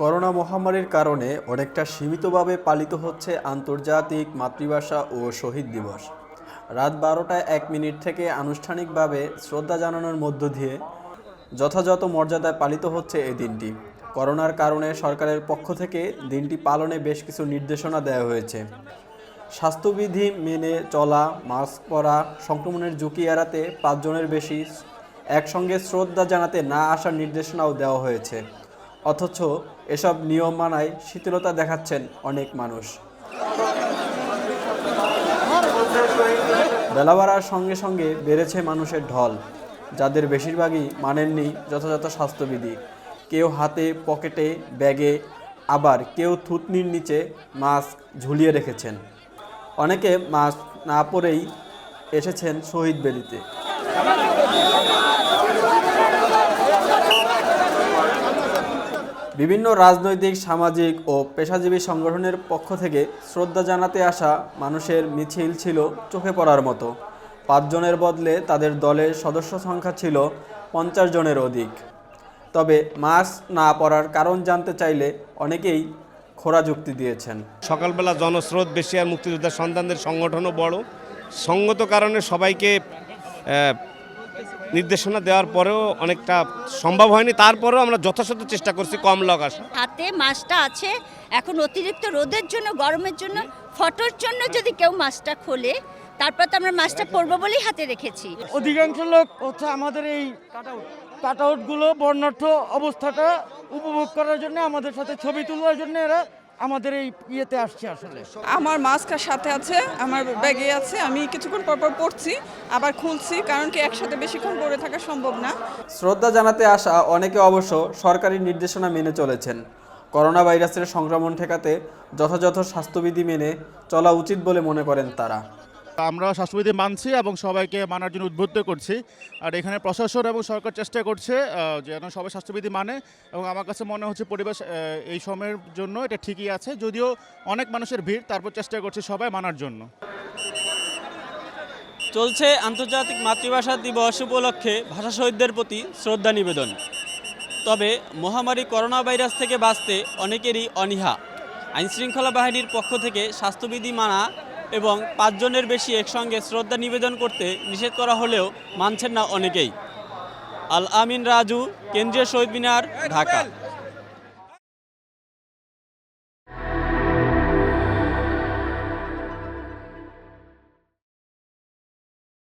Corona মহামারীর কারণে অনেকটা সীমিতভাবে পালিত হচ্ছে আন্তর্জাতিক মাতৃভাষা ও শহীদ দিবস। রাত বারোটায় এক মিনিট থেকে আনুষ্ঠানিকভাবে শ্রদ্ধা জানানোর মধ্য দিয়ে যথাযথ মর্যাদায় পালিত হচ্ছে এই দিনটি। করোনার কারণে সরকারের পক্ষ থেকে দিনটি পালনে বেশ কিছু নির্দেশনা দেওয়া হয়েছে। স্বাস্থ্যবিধি মেনে চলা, মাস্ক পরা, সংক্রমণের ঝুঁকি এড়াতে পাঁচজনের বেশি একসঙ্গে শ্রদ্ধা জানাতে না আসার নির্দেশনাও দেওয়া হয়েছে। অথচ এসব নিয়ম মানায় শিথিলতা দেখাচ্ছেন অনেক মানুষ। বেলা বাড়ার সঙ্গে সঙ্গে বেড়েছে মানুষের ঢল। যাদের বেশিরভাগই মানেননি যথাযথ স্বাস্থ্যবিধি। কেউ হাতে, পকেটে, ব্যাগে, আবার কেউ থুতনির নিচে মাস্ক ঝুলিয়ে রেখেছেন। অনেকে মাস্ক না পরেই এসেছেন শহীদ বেদিতে। বিভিন্ন রাজনৈতিক, সামাজিক ও পেশাজীবী সংগঠনের পক্ষ থেকে শ্রদ্ধা জানাতে আসা মানুষের মিছিল ছিল চোখে পড়ার মতো। পাঁচজনের বদলে তাদের দলের সদস্য সংখ্যা ছিল পঞ্চাশ জনের অধিক। তবে মাস্ক না পরার কারণ জানতে চাইলে অনেকেই খোরা যুক্তি দিয়েছেন। সকালবেলা জনস্রোত বেশি আর মুক্তিযোদ্ধার সন্তানদের সংগঠনও বড়। সঙ্গত কারণে সবাইকে নির্দেশনা দেওয়ার পরেও অনেকটা সম্ভব হয়নি। তারপরেও আমরা যথাসাধ্য চেষ্টা করছি কম লগ আসা। হাতে মাছটা আছে এখন অতিরিক্ত রোদের জন্য গরমের জন্য ফটোর জন্য যদি কেউ মাছটা খোলে তারপর তো আমরা মাছটা পরবো বলেই হাতে রেখেছি। অধিকাংশ লোক হচ্ছে আমাদের এই কাট আউটগুলো বর্ণাঢ্য অবস্থাটা উপভোগ করার জন্য আমাদের সাথে ছবি তোলার জন্য এরা আমাদের এই ইয়েতে আসছে আসলে। আমার মাস্ক সাথে আছে আমার ব্যাগে আছে আমি কিছুক্ষণ পরপর পর পড়ছি আবার খুলছি কারণ কি একসাথে বেশিক্ষণ পরে থাকা সম্ভব না। শ্রদ্ধা জানাতে আসা অনেকে অবশ্য সরকারি নির্দেশনা মেনে চলেছেন। করোনা ভাইরাসের সংক্রমণ ঠেকাতে যথাযথ স্বাস্থ্যবিধি মেনে চলা উচিত বলে মনে করেন তারা। আমরা স্বাস্থ্যবিধি মানছি এবং সবাইকে মানার জন্য উদ্বুদ্ধ করছি। আর এখানে প্রশাসন এবং সরকার চেষ্টা করছে যেন সবাই স্বাস্থ্যবিধি মানে এবং আমার কাছে মনে হচ্ছে পরিবেশ এই সময়ের জন্য এটা ঠিকই আছে। যদিও অনেক মানুষের ভিড়, তারপর চেষ্টা করছে সবাই মানার জন্য। চলছে আন্তর্জাতিক মাতৃভাষা দিবস উপলক্ষে ভাষা শহীদদের প্রতি শ্রদ্ধা নিবেদন। তবে মহামারী করোনা ভাইরাস থেকে বাঁচতে অনেকেরই অনীহা। আইনশৃঙ্খলা বাহিনীর পক্ষ থেকে স্বাস্থ্যবিধি মানা এবং পাঁচজনের বেশি একসঙ্গে শ্রদ্ধা নিবেদন করতে নিষেধ করা হলেও মানছেন না অনেকেই। আল আমিন রাজু, কেন্দ্রীয় শহীদ মিনার, ঢাকা।